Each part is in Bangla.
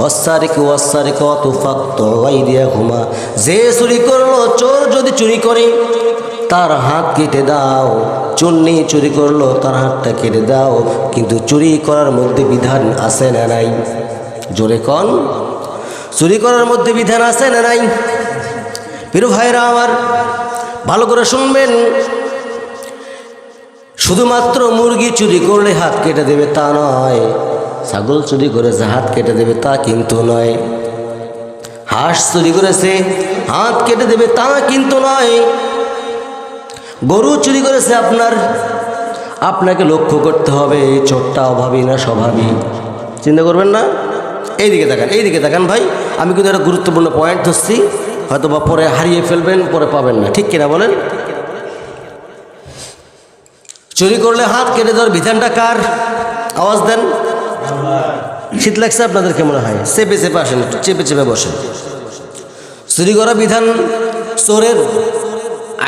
অসারিক অসারিক অতুফাক্ত দিয়া ঘুমা যে চুরি করল, চোর যদি চুরি করে, তার হাত কেটে দাও। চুন্নি চুরি করল, তার হাতটা কেটে দাও। কিন্তু চুরি করার মধ্যে বিধান আছে না নাই? জোরে কন। চুরি করার মধ্যে বিধান আছে না নাই? প্রিয় ভাইরা আমার, ভালো করে শুনবেন। শুধুমাত্র মুরগি চুরি করলে হাত কেটে দেবে তা নয়। ছাগল চুরি করেছে হাত কেটে দেবে তা কিন্তু নয়। হাঁস চুরি করেছে, হাত কেটে দেবে তা কিন্তু নয়। গরু চুরি করেছে আপনার, আপনাকে লক্ষ্য করতে হবে চোরটা অভাবী না স্বভাবী। চিন্তা করবেন না। এইদিকে তাকান এইদিকে তাকান ভাই, আমি কিন্তু একটা গুরুত্বপূর্ণ পয়েন্ট ধরছি। হয়তো বা পরে হারিয়ে ফেলবেন, পরে পাবেন না। ঠিক কিনা বলেন? চুরি করলে হাত কেটে দেওয়ার বিধানটা কার? আওয়াজ দেন। শীত লাগছে, আপনাদের কেমন হয়? চেপে চেপে আসেন, চেপে চেপে বসেন। চুরি করা বিধান চোরের।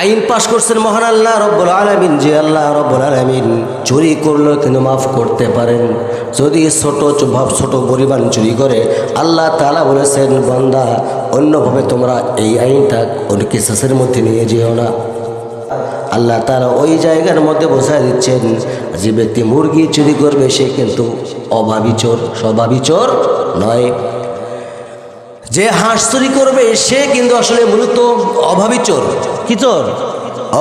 আইন পাশ করছেন মহান আল্লাহ রব্বুল আলমিন। যে আল্লাহ রব্বুল আলমিন চুরি করলেও কিন্তু মাফ করতে পারেন। যদি ছোট ভাব, ছোট পরিমাণ চুরি করে, আল্লাহ তালা বলেছেন, বন্দা, অন্যভাবে তোমরা এই আইনটা অনেক কেসের মধ্যে নিয়ে যেও না। আল্লাহ তারা ওই জায়গার মধ্যে বোঝায় দিচ্ছেন, যে ব্যক্তি মুরগি চুরি করবে, সে কিন্তু অভাবী চোর, স্বভাবী চোর নয়। যে হাঁস চুরি করবে, সে কিন্তু আসলে মূলত অভাবী চোর। কি চোর?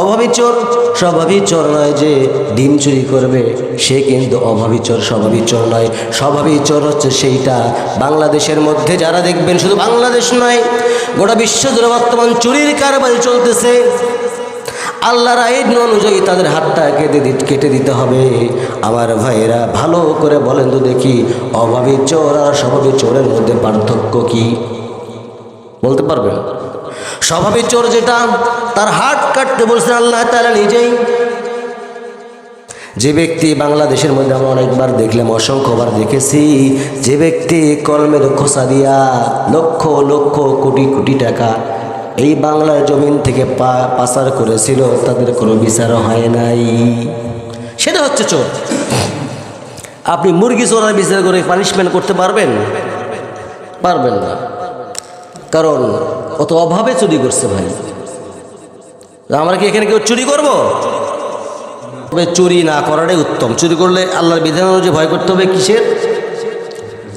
অভাবী চোর, স্বভাবী চোর নয় যে ডিম চুরি করবে, সে কিন্তু অভাবী চোর, স্বভাবী চোর নয়। স্বভাবী চোর হচ্ছে সেইটা বাংলাদেশের মধ্যে যারা দেখবেন, শুধু বাংলাদেশ নয়, গোটা বিশ্ব জুড়ে বর্তমান চুরির কারবারি চলতেছে। আল্লাহর আইন অনুযায়ী তাদের হাতটা কেটে কেটে দিতে হবে। আমার ভাইয়েরা, ভালো করে বলেন তো দেখি, অভাবী চোর আর স্বভাবী চোরের মধ্যে পার্থক্য কি? বলতে পারবেন? স্বভাবী চোর যেটা, তার হাত কাটতে বলছেন আল্লাহ তারা নিজেই। যে ব্যক্তি বাংলাদেশের মধ্যে আমরা অনেকবার দেখলাম, অসংখ্যবার দেখেছি, যে ব্যক্তি কলমের খোসা দিয়া লক্ষ লক্ষ কোটি কোটি টাকা এই বাংলার জমিন থেকে পাচার করেছিল, তাদের কোনো বিচার হয় নাই। সেটা হচ্ছে চোর। আপনি মুরগি চোরার বিচার করে পানিশমেন্ট করতে পারবেন? পারবেন না। কারণ অত অভাবে চুরি করছে ভাই। আমরা কি এখানে কেউ চুরি করব? তবে চুরি না করাটাই উত্তম। চুরি করলে আল্লাহর বিধান অনুযায়ী ভয় করতে হবে কিসের?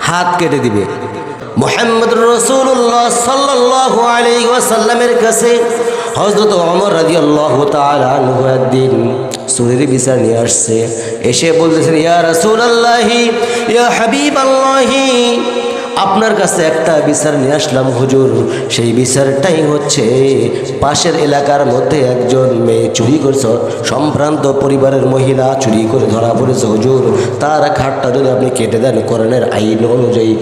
হাত কেটে দিবে। মোহাম্মদ রসুল্লাহ সাল্লাহ আলী ওয়াসাল্লামের কাছে হজরত অমর রাজি আল্লাহ তালু একদিন চুরির বিচার নিয়ে আসছে। এসে বলতেছেন, ইয়া রসুল আল্লাহি ইয়া হাবিব আল্লাহি আপনার কাছে একটা বিচার নিয়ে আসলাম হুজুর। সেই বিচারটাই হচ্ছে পাশের এলাকার মধ্যে একজন মেয়ে চুরি করছে, সম্ভ্রান্ত পরিবারের মহিলা চুরি করে ধরা পড়েছে হুজুর। তার খাটটা যদি আপনি কেটে দেন করণের আইন অনুযায়ী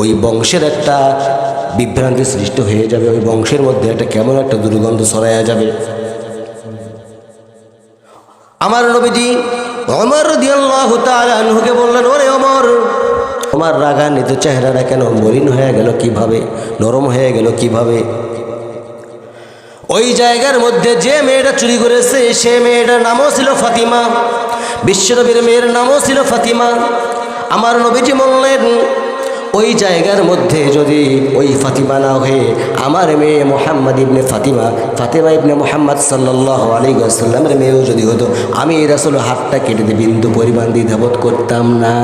ওই বংশের একটা বিভ্রান্তি সৃষ্টি হয়ে যাবে, ওই বংশের মধ্যে একটা কেমন একটা দুর্গন্ধ ছড়াইয়া যাবে। আমার নবীজি অমর দিয়াল্লাহ তালুকে বললেন, ওরে অমর তোমার রাগান্বিত চেহারাটা কেন মলিন হয়ে গেল কীভাবে, নরম হয়ে গেল কীভাবে? ওই জায়গার মধ্যে যে মেয়েটা চুরি করেছে, সে মেয়েটার নামও ছিল ফাতিমা। বিশ্বনবীর মেয়ের নামও ছিল ফাতিমা। আমার নবীজি বললেন ওই জায়গার মধ্যে যদি ওই ফাতিমা না হয়ে আমার মেয়ে মোহাম্মদ ইবনে ফাতিমা ফাতিমা ইবনে মোহাম্মদ সাল্লাহ আলী সাল্লামের মেয়েও যদি হতো, আমি রাসুল হাতটা কেটে দিয়ে বিন্দু পরিমাণ দ্বিধাবোধ করতাম না।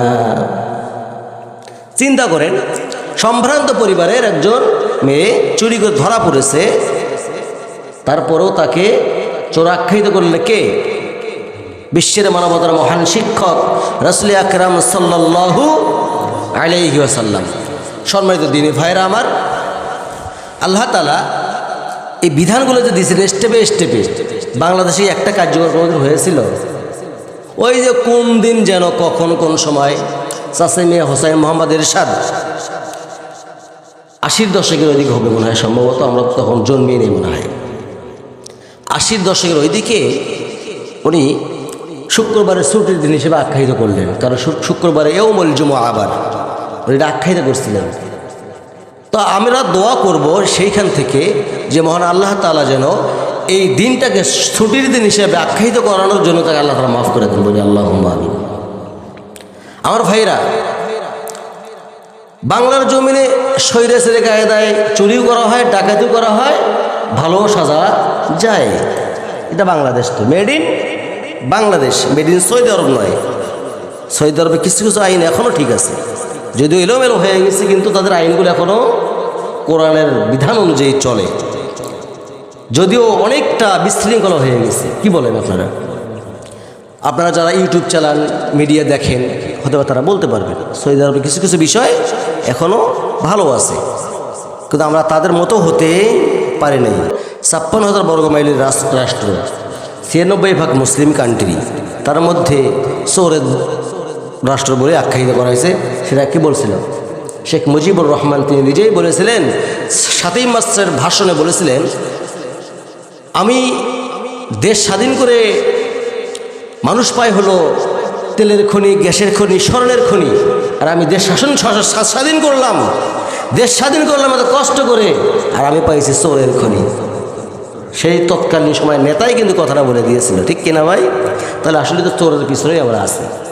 চিন্তা করেন, সম্ভ্রান্ত পরিবারের একজন মেয়ে চুরি করে ধরা পড়েছে, তারপরেও তাকে চোর আখ্যায়িত করলে কে? বিশ্বের মানবতার মহান শিক্ষক, রসুল আকরাম সাল্লাহু আলাইহি আসাল্লাম সম্মানিত দিনী ভাইরা আমার, আল্লাহ তালা এই বিধানগুলো যে দিয়েছেন স্টেপে স্টেপে, বাংলাদেশে একটা কার্যকর হয়েছিল। ওই যে কোন দিন যেন কখন কোন সময় চাষে মিয়া হোসাইন মোহাম্মদ এরশাদ আশির দশকের ওইদিকে হবে মনে হয়, সম্ভবত আমরা তখন জন্মিয়ে নেই মনে হয়। আশির দশকের ওইদিকে উনি শুক্রবারের ছুটির দিন হিসেবে আখ্যায়িত করলেন, কারণ শুক্রবারে এও মলজুমা আবার। এটা আখ্যায়িত করছিলেন তো আমরা দোয়া করব সেইখান থেকে যে মহান আল্লাহ তালা যেন এই দিনটাকে ছুটির দিন হিসেবে আখ্যায়িত করানোর জন্য তাকে আল্লাহ তালা মাফ করে দেন বলি আল্লাহ আমি আমার ভাইরা বাংলার জমিনে সৈরাসের কায়দায় চুরিও করা হয়, ডাকাতিও করা হয় ভালো সাজা যায়। এটা বাংলাদেশ তো। Made in Bangladesh. Made in Saudi Arab নয়। সৌদি আরবে কিছু কিছু আইন এখনও ঠিক আছে। যদিও এলোমেলো হয়ে গেছে, কিন্তু তাদের আইনগুলো এখনও কোরআনের বিধান অনুযায়ী চলে। যদিও অনেকটা বিশৃঙ্খলা হয়ে গেছে। কি বলেন আপনারা? আপনারা যারা ইউটিউব চালান মিডিয়া দেখেন হয়তো তারা বলতে পারবেন সৌদি আরবে কিছু কিছু বিষয় এখনও ভালো আছে। কিন্তু আমরা তাদের মতো হতে পারি নাই। ছাপ্পান্ন হাজার বর্গ মাইলের রাষ্ট্র, ছিয়ানব্বই ভাগ মুসলিম কান্ট্রি তার মধ্যে সৌরেদ রাষ্ট্র বলে আখ্যায়িত করা হয়েছে, সেটা কি বলছিলাম শেখ মুজিবুর রহমান, তিনি নিজেই বলেছিলেন সাতই মাসের ভাষণে বলেছিলেন, আমি দেশ স্বাধীন করে মানুষ পায় হলো তেলের খনি, গ্যাসের খনি, স্বর্ণের খনি, আর আমি দেশ শাসন স্বা- স্বা- স্বাধীন করলাম। দেশ স্বাধীন করলাম এত কষ্ট করে, আর আমি পাইছি চোরের খনি। সেই তৎকালীন সময় নেতাই কিন্তু কথাটা বলে দিয়েছিল, ঠিক কিনা ভাই? তাহলে আসলে তো চোরের পিছনেই আমরা আছি।